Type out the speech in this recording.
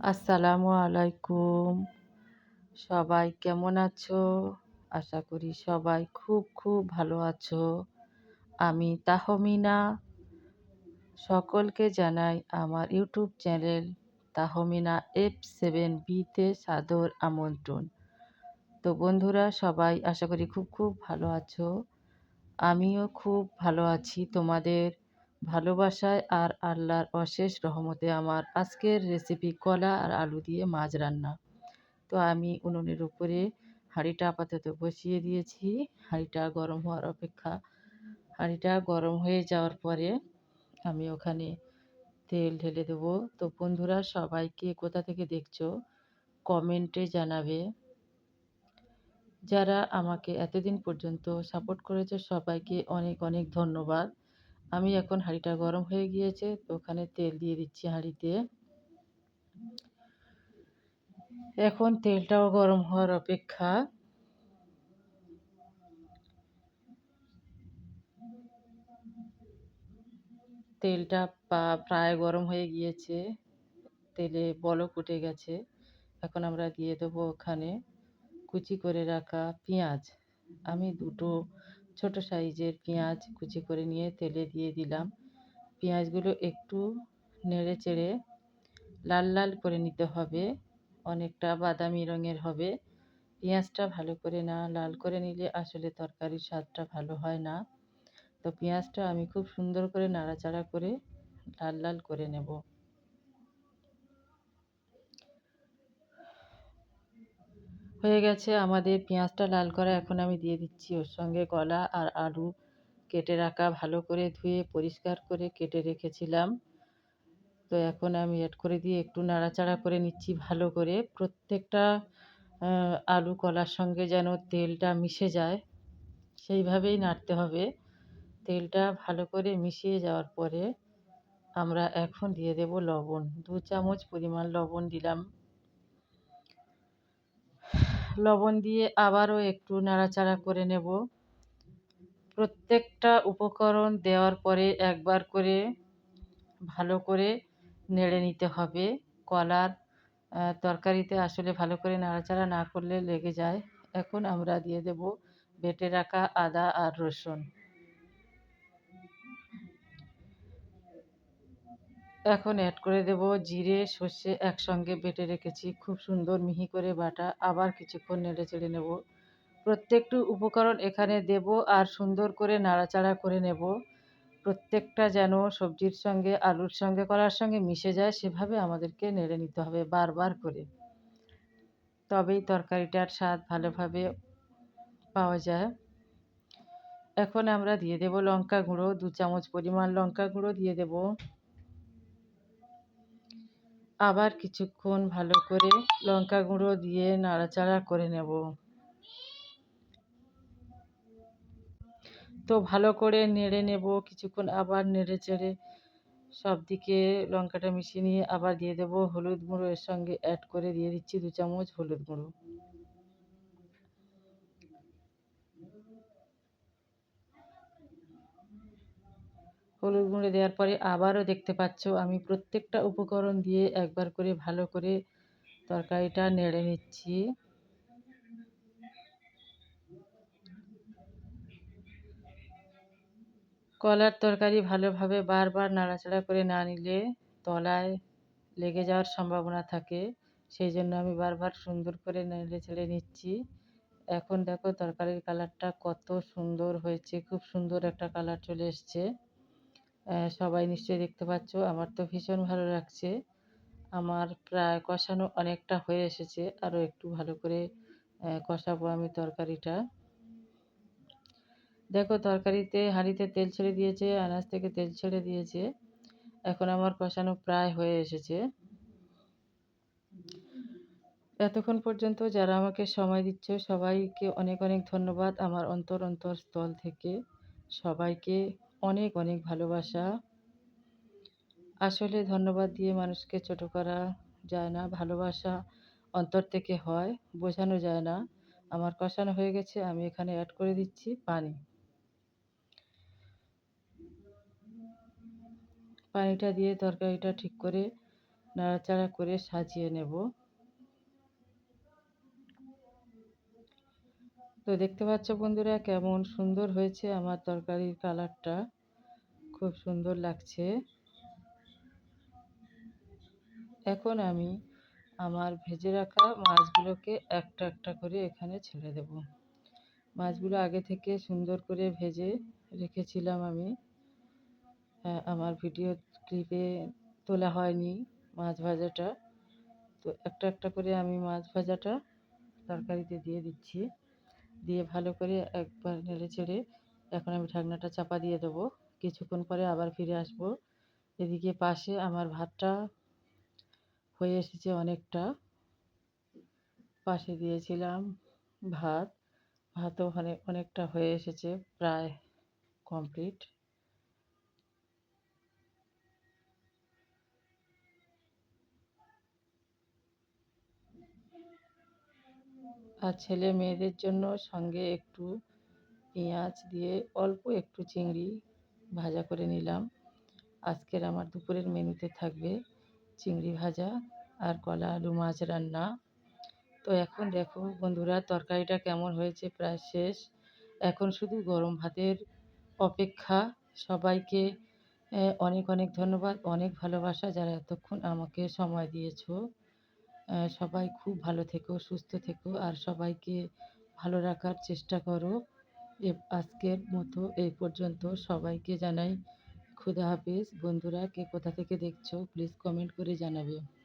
আসসালামু আলাইকুম। সবাই কেমন আছো? আশা করি সবাই খুব খুব ভালো আছো। আমি তাহমিনা। সকলকে জানাই আমার YouTube channel Tahmina F seven বিতে সাদর আমন্ত্রণ। তো বন্ধুরা, সবাই আশা করি খুব খুব ভালো আছো। আমিও খুব ভালো আছি তোমাদের ভালোবাসায় আর আল্লাহর অশেষ রহমতে আমার আজকের রেসিপি কলা আর আলু দিয়ে মাছ রান্না। তো আমি উনুনের উপরে হাঁড়িটা আপাতত বসিয়ে দিয়েছি। হাঁড়িটা গরম হওয়ার অপেক্ষা। হাঁড়িটা গরম হয়ে যাওয়ার পরে আমি ওখানে তেল ঢেলে দেবো। তো বন্ধুরা, সবাইকে কোথা থেকে দেখছ, কমেন্টে জানাবে। যারা আমাকে এতদিন পর্যন্ত সাপোর্ট করেছে, সবাইকে অনেক অনেক ধন্যবাদ। আমি এখন হাঁড়িটা গরম হয়ে গিয়েছে, তো ওখানে তেল দিয়ে দিচ্ছি হাঁড়িতে। এখন তেলটাও গরম হওয়ার অপেক্ষা। তেলটা প্রায় গরম হয়ে গিয়েছে, তেলে বলক উঠে গেছে। এখন আমরা দিয়ে দেবো ওখানে কুচি করে রাখা পেঁয়াজ। আমি দুটো ছোট সাইজের পেঁয়াজ কুচি করে নিয়ে তেলে দিয়ে দিলাম। পেঁয়াজগুলো একটু নেড়ে চেড়ে লাল লাল করে নিতে হবে, অনেকটা বাদামি রঙের হবে। পেঁয়াজটা ভালো করে না লাল করে নিলে আসলে তরকারির স্বাদটা ভালো হয় না। তো পেঁয়াজটা আমি খুব সুন্দর করে নাড়াচাড়া করে লাল লাল করে নেব। হয়ে গেছে। আমাদের পেঁয়াজটা লাল করা এখন আমি দিয়ে দিচ্ছি। ওর সঙ্গে কলা আর আলু কেটে রাখা, ভালো করে ধুয়ে পরিষ্কার করে কেটে রেখেছিলাম। তো এখন আমি অ্যাড করে দিয়ে একটু নাড়াচাড়া করে নিচ্ছি ভালো করে। প্রত্যেকটা আলু কলার সঙ্গে যেন তেলটা মিশে যায়, সেইভাবেই নাড়তে হবে। তেলটা ভালো করে মিশিয়ে যাওয়ার পরে আমরা এখন দিয়ে দেব লবণ। দু চামচ পরিমাণ লবণ দিলাম। লবণ দিয়ে আবারও একটু নাড়াচাড়া করে নেব। প্রত্যেকটা উপকরণ দেওয়ার পরে একবার করে ভালো করে নেড়ে নিতে হবে। কলার তরকারিতে আসলে ভালো করে নাড়াচাড়া না করলে লেগে যায়। এখন আমরা দিয়ে দেব বেটে রাখা আদা আর রসুন। এখন অ্যাড করে দেব জিরে, সর্ষে একসঙ্গে বেটে রেখেছি। খুব সুন্দর মিহি করে বাটা। আবার কিছুক্ষণ নেড়ে চেড়ে নেব। প্রত্যেকটি উপকরণ এখানে দেব আর সুন্দর করে নাড়াচাড়া করে নেব। প্রত্যেকটা যেন সবজির সঙ্গে, আলুর সঙ্গে, কলার সঙ্গে মিশে যায়, সেভাবে আমাদেরকে নেড়ে নিতে হবে বারবার করে। তবেই তরকারিটার স্বাদ ভালোভাবে পাওয়া যায়। এখন আমরা দিয়ে দেব লঙ্কা গুঁড়ো। দু চামচ পরিমাণ লঙ্কা গুঁড়ো দিয়ে দেব। আবার কিছুক্ষণ ভালো করে লঙ্কা গুঁড়ো দিয়ে নাড়াচাড়া করে নেব। তো ভালো করে নেড়ে নেব, কিছুক্ষণ আবার নেড়ে চেড়ে সব দিকে লঙ্কাটা মিশিয়ে নিয়ে আবার দিয়ে দেব। হলুদ গুঁড়ো এর সঙ্গে অ্যাড করে দিয়ে দিচ্ছি দু চামচ হলুদ গুঁড়ো। হলুদ গুঁড়ো দেওয়ার পরে আবারও দেখতে পাচ্ছ, আমি প্রত্যেকটা উপকরণ দিয়ে একবার করে ভালো করে তরকারিটা নেড়ে নিচ্ছি। কলার তরকারি ভালোভাবে বারবার নাড়াচাড়া করে না নিলে তলায় লেগে যাওয়ার সম্ভাবনা থাকে, সেই জন্য আমি বারবার সুন্দর করে নেড়ে ছেড়ে নিচ্ছি। এখন দেখো তরকারির কালারটা কত সুন্দর হয়েছে, খুব সুন্দর একটা কালার চলে এসছে। সবাই নিশ্চয়ই দেখতে পাচ্ছ। আমার তো ভীষণ ভালো লাগছে। আমার প্রায় কষানো অনেকটা হয়ে এসেছে। আরও একটু ভালো করে কষাবো আমি তরকারিটা। দেখো, তরকারিতে হাঁড়িতে তেল ছেড়ে দিয়েছে, আনাজ থেকে তেল ছেড়ে দিয়েছে। এখন আমার কষানো প্রায় হয়ে এসেছে। এতক্ষণ পর্যন্ত যারা আমাকে সময় দিচ্ছ, সবাইকে অনেক অনেক ধন্যবাদ আমার অন্তর অন্তরস্থল থেকে। সবাইকে অনেক অনেক ভালোবাসা। আসলে ধন্যবাদ দিয়ে মানুষকে ছোট করা যায় না, ভালোবাসা অন্তর থেকে হয়, বোঝানো যায় না। আমার কষানো হয়ে গেছে, আমি এখানে অ্যাড করে দিচ্ছি পানি। পানিটা দিয়ে তরকারিটা ঠিক করে, নাড়াচাড়া করে সাজিয়ে নেব। তো দেখতে পাচ্ছ বন্ধুরা কেমন সুন্দর হয়েছে আমার তরকারির কালারটা। খুব সুন্দর লাগছে। এখন আমি আমার ভেজে রাখা মাছগুলোকে একটা একটা করে এখানে ছেড়ে দেব। মাছগুলো আগে থেকে সুন্দর করে ভেজে রেখেছিলাম আমি। আমার ভিডিও ক্লিপে তোলা হয়নি মাছ ভাজাটা। তো একটা একটা করে আমি মাছ ভাজাটা তরকারিতে দিয়ে দিচ্ছি। দিয়ে ভালো করে একবার নেড়ে চেড়ে এখন আমি ঢাকনাটা চাপা দিয়ে দেবো। কিছুক্ষণ পরে আবার ফিরে আসব। এদিকে পাশে আমার ভাতটা হয়ে এসেছে অনেকটা। পাশে দিয়েছিলাম ভাত। ভাতও অনেক অনেকটা হয়ে এসেছে, প্রায় কমপ্লিট আর ছেলে মেয়েদের জন্য সঙ্গে একটু পেঁয়াজ দিয়ে অল্প একটু চিংড়ি ভাজা করে নিলাম। আজকের আমার দুপুরের মেনুতে থাকবে চিংড়ি ভাজা আর কলা আলু মাছ রান্না। তো এখন দেখো বন্ধুরা, তরকারিটা কেমন হয়েছে প্রায় শেষ। এখন শুধু গরম ভাতের অপেক্ষা। সবাইকে অনেক অনেক ধন্যবাদ, অনেক ভালোবাসা যারা এতক্ষণ আমাকে সময় দিয়েছ। সবাই খুব ভালো থেকো, সুস্থ থেকো, আর সবাইকে ভালো রাখার চেষ্টা করো। এ, আজকের মতো এই পর্যন্ত সবাইকে জানাই খুদা হাফিজ। বন্ধুরা, কে কোথা থেকে দেখছ প্লিজ কমেন্ট করে জানাবে।